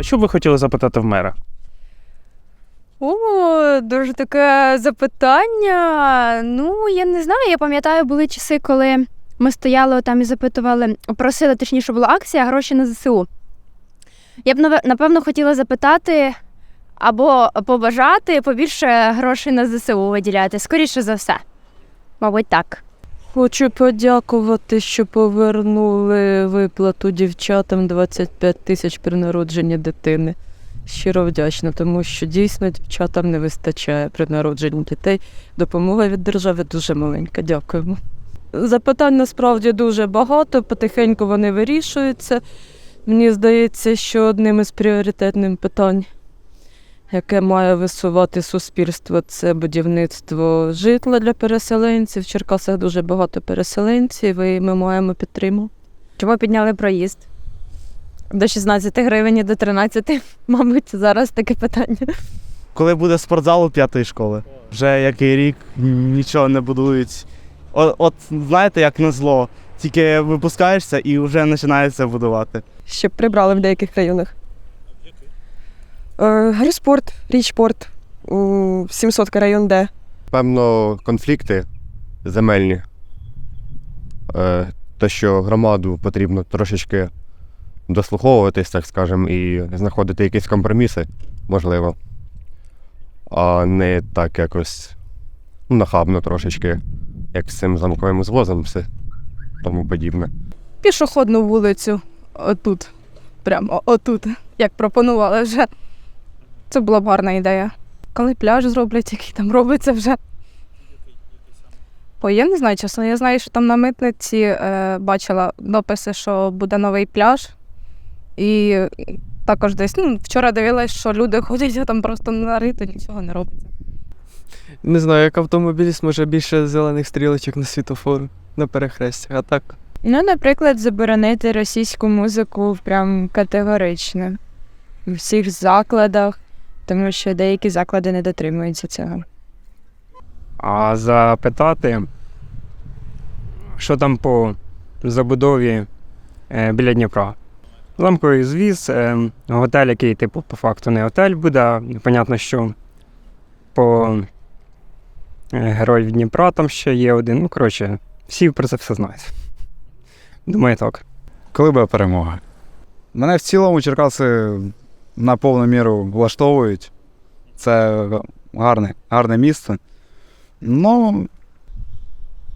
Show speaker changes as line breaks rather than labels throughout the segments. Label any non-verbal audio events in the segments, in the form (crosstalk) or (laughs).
Що б ви хотіли запитати в мера?
О, дуже таке запитання. Ну, я не знаю. Я пам'ятаю, були часи, коли ми стояли там і запитували, просили, точніше, була акція гроші на ЗСУ. Я б напевно хотіла запитати або побажати побільше грошей на ЗСУ виділяти. Скоріше за все. Мабуть, так.
Хочу подякувати, що повернули виплату дівчатам 25 тисяч при народженні дитини. Щиро вдячна, тому що дійсно дівчатам не вистачає при народженні дітей. Допомога від держави дуже маленька. Дякуємо. Запитань насправді дуже багато, потихеньку вони вирішуються. Мені здається, що одним із пріоритетних питань, яке має висувати суспільство, це будівництво житла для переселенців. В Черкасах дуже багато переселенців, і ми маємо підтримку.
Чому підняли проїзд? До 16 гривень і до 13, (laughs) мабуть, зараз таке питання.
Коли буде спортзал у п'ятої школи, вже який рік нічого не будують. От, от знаєте, як на зло, тільки випускаєшся і вже починається будувати.
щоб прибрали в деяких районах. Е, Гріспорт, Річпорт, м, 700 район Д.
Певно, конфлікти земельні. Е, те, що громаду потрібно трошечки дослуховуватись, так скажемо, і знаходити якісь компроміси, можливо. А не так якось ну, нахабно трошечки, як з цим замковим звозом, все тому подібне.
пішохідну вулицю отут. Прямо отут, як пропонували вже. Це була б гарна ідея. Коли пляж зроблять, який там робиться вже. Ой, я не знаю, чесно. Я знаю, що там на митниці е, бачила дописи, що буде новий пляж. І також десь ну, вчора дивилась, що люди ходять, а там просто нарито, нічого не робиться.
Не знаю, як автомобіліст, може більше зелених стрілочок на світофору на перехрестях, а так.
Ну, наприклад, заборонити російську музику прям категорично у всіх закладах, тому що деякі заклади не дотримуються цього.
А запитати, що там по забудові е, біля Дніпра. Ламковий звіз, е, готель, який, типу, по факту не готель буде. а Понятно, що по е, героїв Дніпра там ще є один. Ну, коротше, всі про це все знають. Думаю, так.
Коли буде перемога? Мене в цілому Черкаси на повну міру влаштовують. Це гарне, гарне місце. Ну,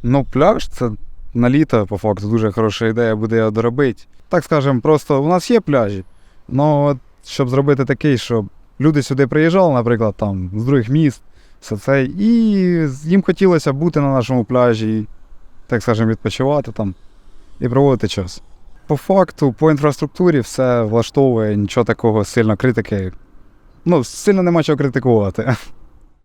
ну, пляж це на літо, по факту, дуже хороша ідея буде його доробити. Так скажемо, просто у нас є пляжі. Ну, от, щоб зробити такий, щоб люди сюди приїжджали, наприклад, там, з других міст, все це, і їм хотілося бути на нашому пляжі, так скажемо, відпочивати там і проводити час. По факту, по інфраструктурі все влаштовує, нічого такого сильно критики. Ну, сильно нема чого критикувати.